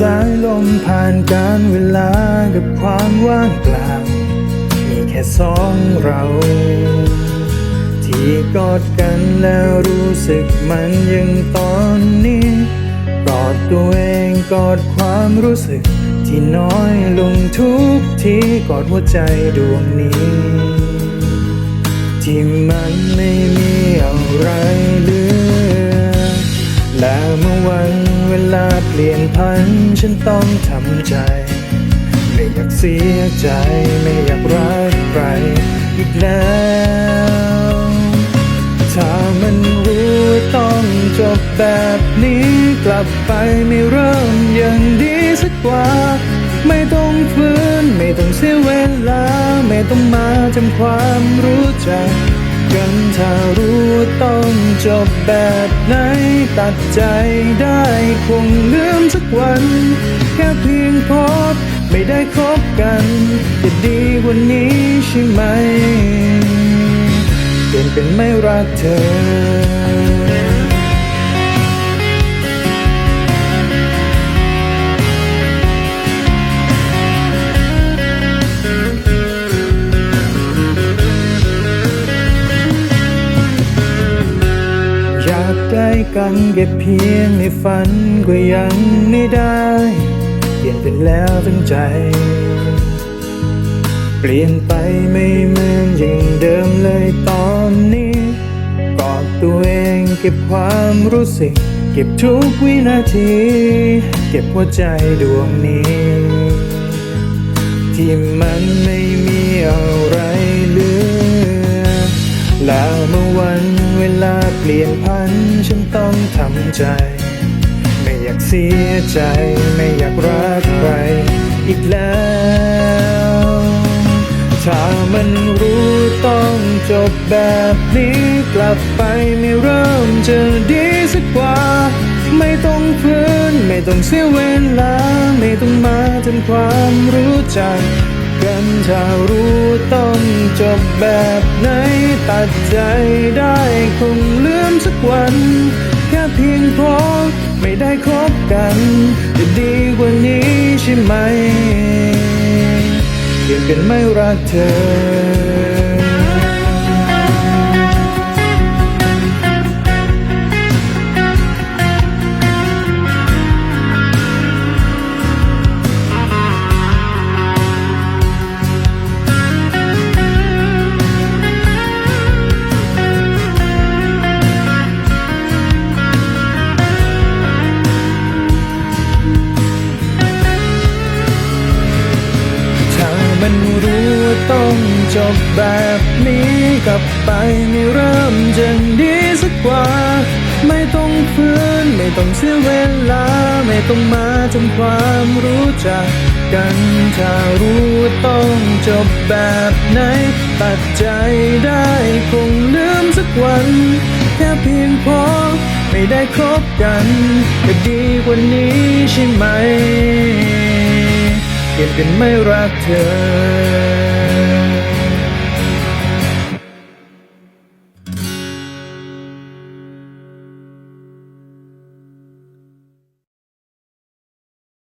สายลมผ่านการเวลากับความว่างเปล่ามีแค่สองเรา ที่กอดกันแล้วรู้สึกมันยังตอนนี้กอดตัวเองกอดความรู้สึก ที่น้อยลงทุกทีกอดหัวใจดวงนี้ ที่มันไม่มีอะ ฉันต้องทำใจ ไม่อยากเสียใจ ไม่อยากรักใครอีกแล้ว ถ้ามันรู้ว่าต้องจบแบบนี้กลับไปไม่เริ่มอย่างดีสักกว่า ไม่ต้องฟื้น ไม่ต้องเสียเวลา ไม่ต้องมาทำความรู้จัก กันถ้ารู้ว่าต้องจบแบบไหน ตัดใจได้คงลืมสักวัน แค่เพียงพบไม่ได้คบกันจะดีกว่านี้ใช่ไหมเปลี่ยนเป็นไม่รักเธอ กันเก็บเพียงในฝันก็ยังไม่ได้เปลี่ยนเป็นแล้วทั้งใจ เปลี่ยนไปไม่เหมือนอย่างเดิมเลยตอนนี้กอดตัวเองเก็บความรู้สึก เก็บทุกวินาที เก็บหัวใจดวงนี้ ที่มันไม่มีอะไรเหลือ แล้วเมื่อวันเวลาเปลี่ยนพันฉันต้อง ทำใจ ไม่อยากเสียใจ ไม่อยากรักใครอีกแล้ว ถ้ามันรู้ต้องจบแบบนี้กลับไปไม่เริ่มจะดีสักกว่า ไม่ต้องฟื้นไม่ต้องเสียเวลา ไม่ต้องมาทำความรู้จักกันถ้ารู้ต้องจบแบบไหนตัดใจได้คงลืมสักวัน พอไม่ได้คบกันจะดีกว่านี้ใช่ไหมเปลี่ยนเป็นไม่รักเธอ จบแบบนี้กลับไปไม่เริ่มจะดีสักกว่า ไม่ต้องฟื้นไม่ต้องเสียเวลา ไม่ต้องมาทำความรู้จักกันถ้ารู้ต้องจบแบบไหน ตัดใจได้คงลืมสักวัน แค่เพียงพอไม่ได้คบกันจะดีกว่านี้ใช่ไหมเปลี่ยนเป็นไม่รักเธอ